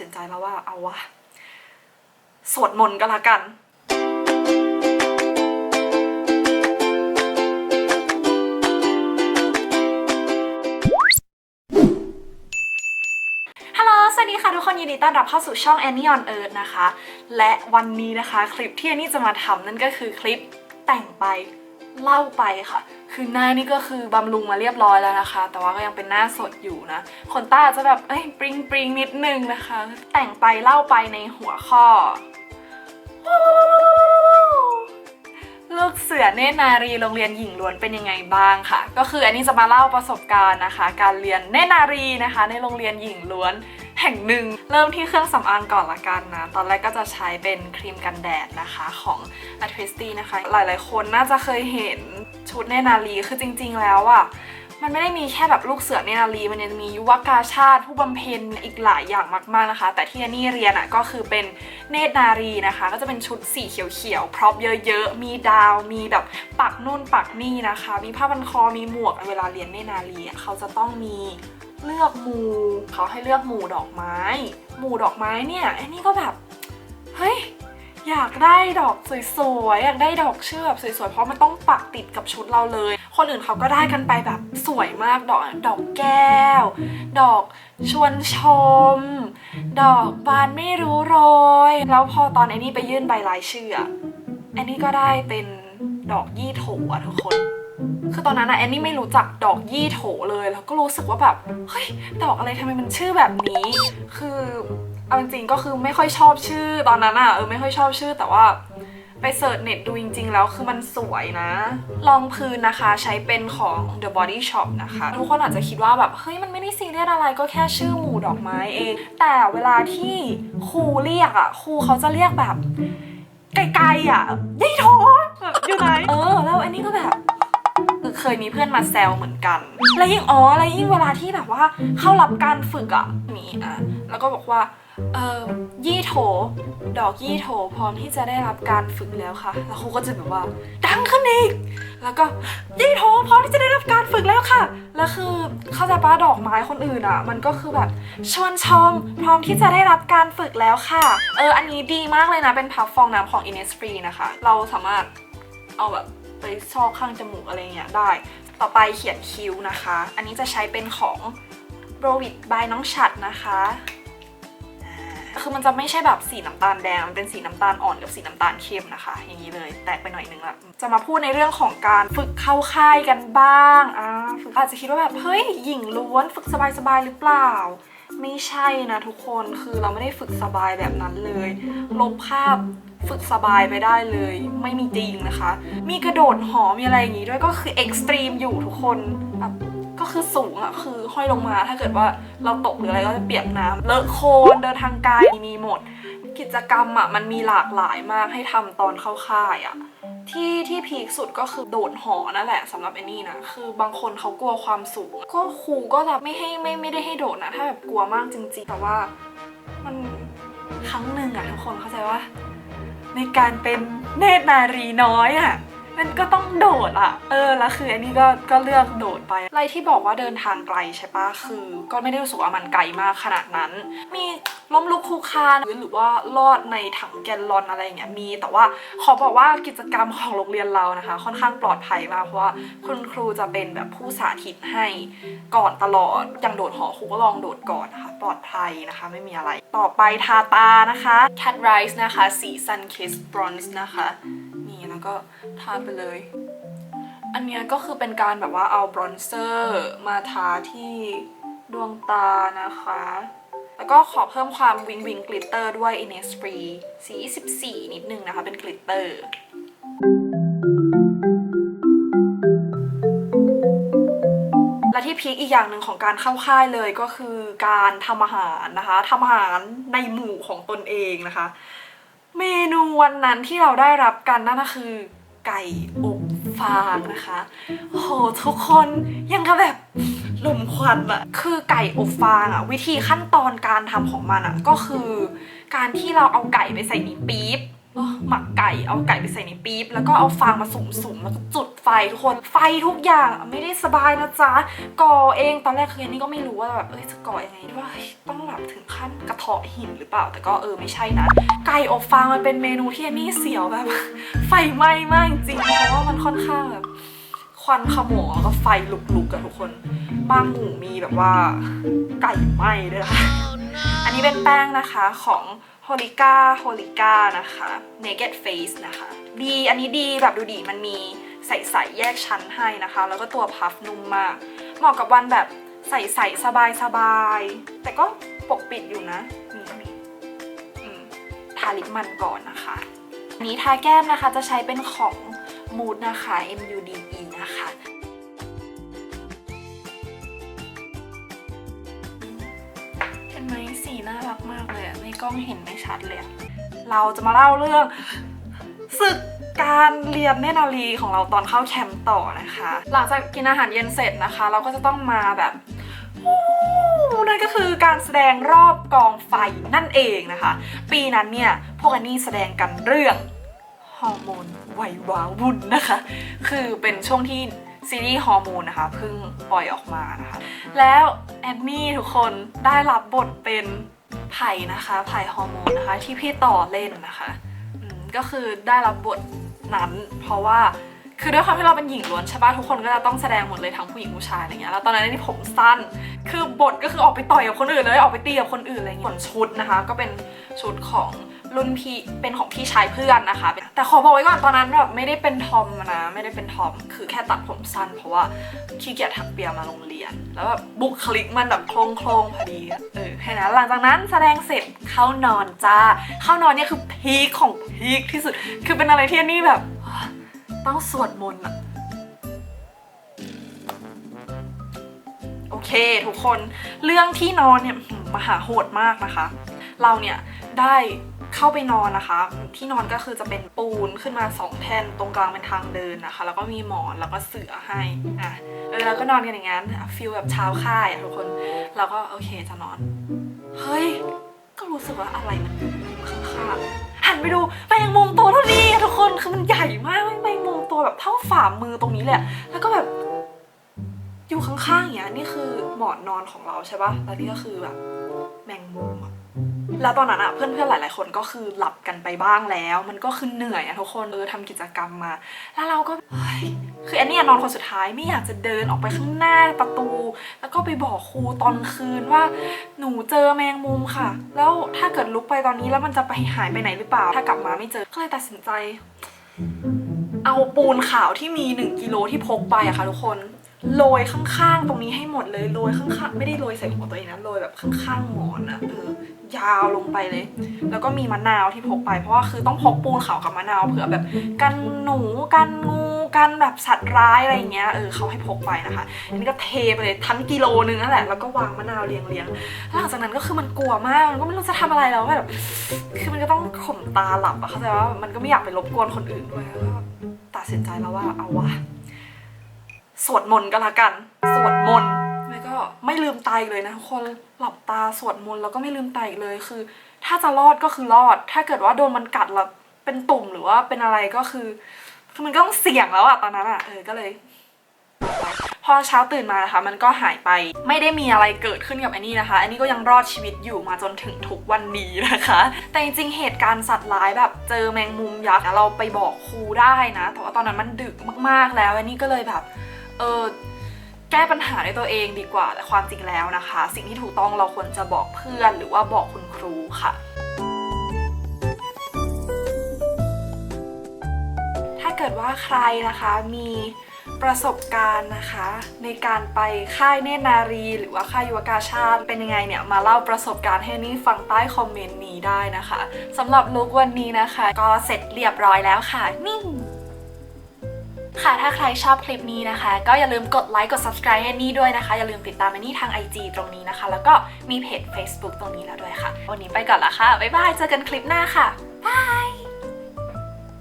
สินใจแล้วว่าเอาวะสวดมนต์ก็แล้วกันฮัลโหลสวัสดีค่ะทุกคนยินดีต้อนรับเข้าสู่ช่อง Annie on Earth นะคะ และวันนี้นะคะคลิปที่ Annie จะมาทำนั่นก็คือคลิปแต่งไป เล่าไปค่ะ คือหน้านี่ก็คือบำรุงมาเรียบร้อยแล้วนะคะ แต่ว่าก็ยังเป็นหน้าสดอยู่นะขนตาจจะแบบเอ้ยปริงปริงนิดนึงนะคะ แต่งไปเล่าไปในหัวข้อลูกเสือเนตรนารีโรงเรียนหญิงล้วนเป็นยังไงบ้างค่ะ ก็คืออันนี้จะมาเล่าประสบการณ์นะคะ การเรียนเนตรนารีนะคะ ในโรงเรียนหญิงล้วน แห่งหนึ่ง เริ่มที่เครื่องสำอางก่อนละกันนะ ตอนแรกก็จะใช้เป็นครีมกันแดดนะคะของ a t w i s t y นะคะ หลายๆ คนน่าจะเคยเห็นชุดเนนารีคือจริง ๆ แล้วอะมันไม่ได้มีแค่แบบลูกเสือเนนารีมันยังมียุวกาชาติ ผู้บำเพ็ญอีกหลายอย่างมาก ๆนะคะ แต่ที่นี่เรียนอะก็คือเป็นเนตรนารีนะคะ ก็จะเป็นชุดสีเขียวๆพร็อพเยอะๆ มีดาว มีแบบปักนู่นปักนี่นะคะ มีผ้าพันคอมีหมวกเวลาเรียนเนตรนารีเขาจะต้องมี เลือกหมู่เขาให้เลือกหมู่ดอกไม้ หมู่ดอกไม้เนี่ยไอ้นี่ก็แบบเฮ้ยอยากได้ดอกสวยๆ อยากได้ดอกเชือกสวยๆ เพราะมันต้องปักติดกับชุดเราเลย คนอื่นเขาก็ได้กันไปแบบสวยมากดอกดอกแก้ว ดอกชวนชม ดอกบานไม่รู้โรย แล้วพอตอนไอ้นี่ไปยื่นใบรายชื่ออะไอ้นี่ก็ได้เป็นดอกยี่โถอะทุกคน คือตอนนั้นอะแอนนี่ไม่รู้จักดอกยี่โถเลย แล้วก็รู้สึกว่าแบบ เฮ้ย ดอกอะไรทำไมมันชื่อแบบนี้ คือเอาจริงๆก็คือไม่ค่อยชอบชื่อตอนนั้นอะเออไม่ค่อยชอบชื่อแต่ว่าไปเสิร์ชเน็ตดูจริงๆ แล้วคือมันสวยนะ รองพื้นนะคะใช้เป็นของ The Body Shop นะคะ ทุกคนอาจจะคิดว่าแบบ เฮ้ย มันไม่ได้ซีเรียสอะไรก็แค่ชื่อหมู่ดอกไม้เอง แต่เวลาที่ครูเรียกอะครูเขาจะเรียกแบบไกลๆอะยี่โถแบบอยู่ไหน เออ ยมีเพื่อนมาแซวเหมือนกัน และยิ่งอ๋อและยิ่งเวลาที่แบบว่าเข้ารับการฝึกอะ่ะมีอะแล้วก็บอกว่าเออยี่โถ ดอกยี่โถพร้อมที่จะได้รับการฝึกแล้วค่ะ แล้วครูก็จะแบบว่า ดังขึ้นอีก แล้วก็ยี่โถพร้อมที่จะได้รับการฝึกแล้วค่ะ แล้วคือเข้าใจปะดอกไม้คนอื่นอะ่ะ มันก็คือแบบชวนชม พร้อมที่จะได้รับการฝึกแล้วค่ะ เอออันนี้ดีมากเลยนะเป็นพัฟฟองน้ำของ Innisfree นะคะ เราสามารถเอาแบบ ไปซอกข้างจมูกอะไรเงี้ยได้ ต่อไปเขียนคิ้วนะคะ อันนี้จะใช้เป็นของ b r o w i t by น้องฉัดนะคะคือมันจะไม่ใช่แบบสีน้ำตาลแดง มันเป็นสีน้ำตาลอ่อนกับสีน้ำตาลเข้มนะคะ อย่างนี้เลย แตกไปหน่อยนึงละจะมาพูดในเรื่องของการฝึกเข้าค่ายกันบ้าง อ่าฝึกอาจจะคิดว่าแบบ เฮ้ย หญิงล้วน ฝึกสบายๆหรือเปล่า ไม่ใช่นะทุกคนคือเราไม่ได้ฝึกสบายแบบนั้นเลย ลบภาพฝึกสบายไปได้เลย ไม่มีจริงนะคะ มีกระโดดหอมีอะไรอย่างงี้ด้วยก็คือเอ็กซ์ตรีมอยู่ทุกคนแบบก็คือสูงอะคือห้อยลงมาถ้าเกิดว่าเราตกหรืออะไรก็จะเปียกน้ำเลอะโคลนเดินทางไกลมีหมด กิจกรรมอะมันมีหลากหลายมากให้ทำตอนเข้าค่ายอะที่ที่พีคสุดก็คือโดดหอนั่นแหละสำหรับแอนนี่นะคือบางคนเขากลัวความสูงก็ครูก็จะไม่ให้ไม่ไม่ได้ให้โดดนะถ้าแบบกลัวมากจริง ๆ แต่ว่ามันครั้งหนึ่งอะทุกคนเข้าใจว่าในการเป็นเนตรนารีน้อยอะ่ะ มันก็ต้องโดดอะเออแล้วคืออันนี้ก็ก็เลือกโดดไปอะไรที่บอกว่าเดินทางไกลใช่ปะคือ ก็ไม่ได้รู้สึกว่ามันไกลมากขนาดนั้น มีล้มลุกคลุกคานหรือว่าลอดในถังแกลลอนอะไรอย่างเงี้ยมี แต่ว่าขอบอกว่ากิจกรรมของโรงเรียนเรานะคะ ค่อนข้างปลอดภัยมากเพราะว่าคุณครูจะเป็นแบบผู้สาธิตให้ก่อนตลอดอย่างโดดหอครูก็ลองโดดก่อนนะคะ ปลอดภัยนะคะ ไม่มีอะไร ต่อไปทาตานะคะ Cat Rice นะคะ สี Sun Kiss Bronze นะคะ ก็ทาไปเลย อันเนี้ยก็คือเป็นการแบบว่าเอาบรอนเซอร์มาทาที่ดวงตานะคะ แล้วก็ขอเพิ่มความวิงวิงกลิตเตอร์ด้วย Innisfree สี14นิดนึงนะคะ เป็นกลิตเตอร์ และที่พีคอีกอย่างหนึ่งของการเข้าค่ายเลยก็คือการทำอาหารนะคะทำอาหารในหมู่ของตนเองนะคะ เมนูวันนั้นที่เราได้รับกันนั่นก็คือ ไก่อบฟางนะคะโอ้โหทุกคนยังกับแบบลมควันอะคือไก่อบฟางอะวิธีขั้นตอนการทำของมันอะก็คือ การที่เราเอาไก่ไปใส่ในปี๊บ เออหมักไก่เอาไก่ไปใส่ในปี๊บแล้วก็เอาฟางมาสุ่มๆแล้วก็จุดไฟทุกคนไฟทุกอย่างไม่ได้สบายนะจ๊ะก่อเองตอนแรกคืออันนี้ก็ไม่รู้ว่าแบบเอ้ยจะก่อยังไงว่าต้องแบบถึงขั้นกระเทาะหินหรือเปล่า แต่ก็เออไม่ใช่นะ ไก่อบฟางมันเป็นเมนูที่อันนี่เสียวแบบ ไฟไหม้มากจริงเพราะว่ามันค่อนข้างแบบ ควันขโมงแล้วก็ไฟลุกๆกันทุกคน บางหมู่มีแบบว่าไก่ไหม้ด้วยนะคะอันนี้เป็นแป้งนะคะของ h o l i c a h o l i c a นะคะ Naked Face นะคะ ดีอันนี้ดีแบบดูดีมันมีใส่ๆแยกชั้นให้นะคะ แล้วก็ตัวพัฟนุ่มมาก เหมาะกับวันแบบใส่ๆสบายๆแต่ก็ปกปิดอยู่นะนี่นี่อืมทาลิปมันก่อนนะคะ อันนี้ทาแก้มนะคะจะใช้เป็นของ Mood นะคะ MUD ไหมสีน่ารักมากเลยในกล้องเห็นไม่ชัดเลยเราจะมาเล่าเรื่องศึกการเรียนเนนารีของเราตอนเข้าแคมป์ต่อนะคะ หลังจากกินอาหารเย็นเสร็จนะคะ เราก็จะต้องมาแบบนั่นก็คือการแสดงรอบกองไฟนั่นเองนะคะ ปีนั้นเนี่ยพวกอันนี้แสดงกันเรื่องฮอร์โมนไววาวุ่นนะคะ คือเป็นช่วงที่ ซีรีส์ฮอร์โมนนะคะเพิ่งปล่อยออกมานะคะ แล้วแอนนี่ทุกคนได้รับบทเป็นไผ่นะคะไผ่ฮอร์โมนนะคะ ที่พี่ต่อเล่นนะคะก็คือได้รับบทนั้น เพราะว่าคือด้วยความที่เราเป็นหญิงล้วนใช่ปะทุกคนก็จะต้องแสดงหมดเลยทั้งผู้หญิงผู้ชายอะไรเงี้ยแล้วตอนนั้นนี่ผมสั้น คือบทก็คือออกไปต่อยกับคนอื่นเลยออกไปตีกับคนอื่นอะไรเงี้ยส่วนชุดนะคะ ก็เป็นชุดของ รุ่นพี่เป็นของพี่ชายเพื่อนนะคะ แต่ขอบอกไว้ก่อนตอนนั้นแบบไม่ได้เป็นทอมนะ ไม่ได้เป็นทอม คือแค่ตัดผมสั้น เพราะว่าขี้เกียจถักเปียมาโรงเรียน แล้วแบบบุคลิกมันแบบโครงโครงๆพอดีเออแค่นั้นหลังจากนั้นแสดงเสร็จเข้านอนจ้า เข้านอนเนี่ยคือพีคของพีคที่สุด คือเป็นอะไรที่นี่แบบต้องสวดมนต์อะโอเค ทุกคนเรื่องที่นอนเนี่ยมหาโหดมากนะคะ เราเนี่ยได้ เข้าไปนอนนะคะ ที่นอนก็คือจะเป็นปูนขึ้นมาสองแท่นตรงกลางเป็นทางเดินนะคะ แล้วก็มีหมอนแล้วก็เสื่อให้อะเออแล้วก็นอนกันอย่างนั้นฟิลแบบเช้าค่ายอะทุกคนเราก็โอเคจะนอน เฮ้ย ก็รู้สึกว่าอะไรมันอยู่ข้างๆหันไปดูแมงมุมตัวเท่านี้ทุกคนคือมันใหญ่มากแมงมุมตัวแบบเท่าฝ่ามือตรงนี้เลยอะแล้วก็แบบอยู่ข้างๆอย่างเงี้ยนี่คือหมอนนอนของเราใช่ปะแล้วนี่ก็คือแบบแมงมุม แล้วตอนนั้นอะเพื่อนๆหลาย ๆ คนก็คือหลับกันไปบ้างแล้ว มันก็คือเหนื่อยอะทุกคนเออทำกิจกรรมมา แล้วเราก็คือแอนนี่นอนคนสุดท้ายไม่อยากจะเดินออกไปข้างหน้าประตู แล้วก็ไปบอกครูตอนคืนว่า หนูเจอแมงมุมค่ะ แล้วถ้าเกิดลุกไปตอนนี้แล้วมันจะไปหายไปไหนหรือเปล่า ถ้ากลับมาไม่เจอก็เลยตัดสินใจ เอาปูนขาวที่มี 1กิโลที่พกไปอะค่ะทุกคน โรยข้างๆ ตรงนี้ให้หมดเลยโรยข้างๆ ไม่ได้โรยใส่หัวตัวเองนะโรยแบบข้างๆหมอนอะเออยาวลงไปเลย แล้วก็มีมะนาวที่พกไป เพราะว่าคือต้องพกปูนขาวกับมะนาวเผื่อแบบกันหนูกันงูกันแบบสัตว์ร้ายอะไรเงี้ยเออเขาให้พกไปนะคะอันนี้ก็เทไปเลยทั้งกิโลนึงนั่นแหละแล้วก็วางมะนาวเรียงเรียงๆหลังจากนั้นก็คือมันกลัวมากมันก็ไม่รู้จะทำอะไรแล้วแบบคือมันก็ต้องข่มตาหลับอะเข้าใจว่ามันก็ไม่อยากไปรบกวนคนอื่นด้วยแล้วก็ตัดสินใจแล้วว่าเอาวะ สวดมนต์ก็แล้วกัน สวดมนต์แล้วก็ไม่ลืมตาอีกเลยนะทุกคนหลับตาสวดมนต์แล้วก็ไม่ลืมตาอีกเลยคือ ถ้าจะรอดก็คือรอด ถ้าเกิดว่าโดนมันกัดแล้วเป็นตุ่มหรือว่าเป็นอะไรก็คือคือมันก็ต้องเสี่ยงแล้วอะตอนนั้นอะเออก็เลย พอเช้าตื่นมานะคะมันก็หายไปไม่ได้มีอะไรเกิดขึ้นกับแอนนี่นะคะอันนี้ก็ยังรอดชีวิตอยู่มาจนถึงทุกวันนี้นะคะ แต่จริงๆเหตุการณ์สัตว์ร้ายแบบเจอแมงมุมยักษ์เราไปบอกครูได้นะ แต่ว่าตอนนั้นมันดึกมากๆแล้วอันนี้ก็เลยแบบ เออแก้ปัญหาด้วยตัวเองดีกว่าแต่ความจริงแล้วนะคะ สิ่งที่ถูกต้องเราควรจะบอกเพื่อนหรือว่าบอกคุณครูค่ะ ถ้าเกิดว่าใครนะคะมีประสบการณ์นะคะ ในการไปค่ายเนตรนารี หรือว่าค่ายยุวกาชาติเป็นยังไงเนี่ย มาเล่าประสบการณ์ให้นี่ฟังใต้คอมเมนต์นี้ได้นะคะสำหรับลุกวันนี้นะคะ ก็เสร็จเรียบร้อยแล้วค่ะ นิ่ง ค่ะ ถ้าใครชอบคลิปนี้นะคะ ก็อย่าลืมกดไลค์ กด subscribe ให้นี่ด้วยนะคะ อย่าลืมติดตามอันนี่ทาง IG ตรงนี้นะคะ แล้วก็มีเพจ Facebook ตรงนี้แล้วด้วยค่ะ วันนี้ไปก่อนละค่ะ บ๊ายบาย เจอกันคลิปหน้าค่ะ บาย